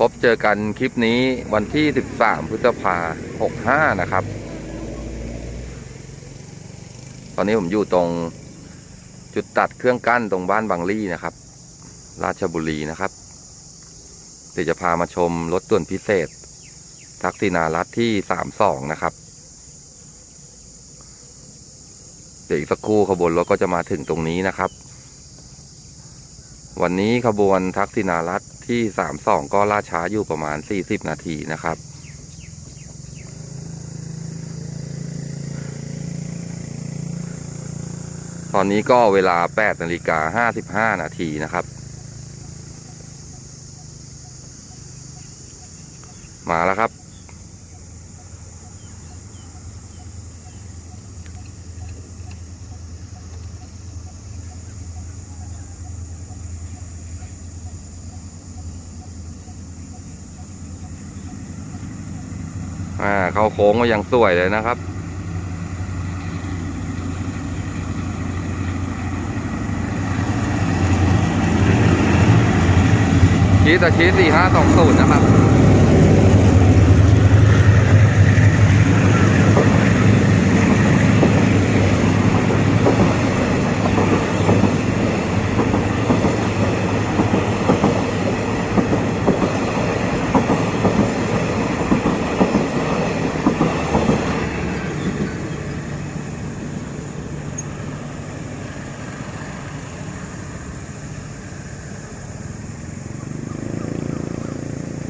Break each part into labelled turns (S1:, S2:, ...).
S1: พบเจอกันคลิปนี้วันที่ 13 พฤษภา65นะครับ ตอนนี้ผมอยู่ตรงจุดตัดเครื่องกั้นตรงบ้านบางลี่นะครับ ราชบุรีนะครับเดี๋ยวจะพามาชมรถด่วนพิเศษ ทักษิณารัฐที่ 32 นะครับ เดี๋ยวอีกสักครู่ขบวนรถก็จะมาถึงตรงนี้นะครับ วันนี้ขบวนทักษิณารัฐ ที่สามสองก็ล่าช้าอยู่ประมาณสี่สิบนาทีนะครับ ตอนนี้ก็เวลาแปดนาฬิกาห้าสิบห้านาทีนะครับ มาแล้วครับ อ่าเข้าโค้งก็ยังสวยเลยนะครับ ชีสแต่ชีสสี่ห้าสองศูนย์นะครับ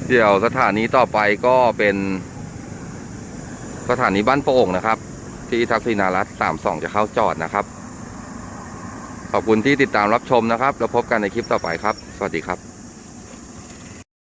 S1: เดี๋ยวสถานีต่อไปก็เป็นสถานีบ้านโป่งนะครับ ที่ทักษิณารัตสามสองจะเข้าจอดนะครับ ขอบคุณที่ติดตามรับชมนะครับ แล้วพบกันในคลิปต่อไปครับ สวัสดีครับ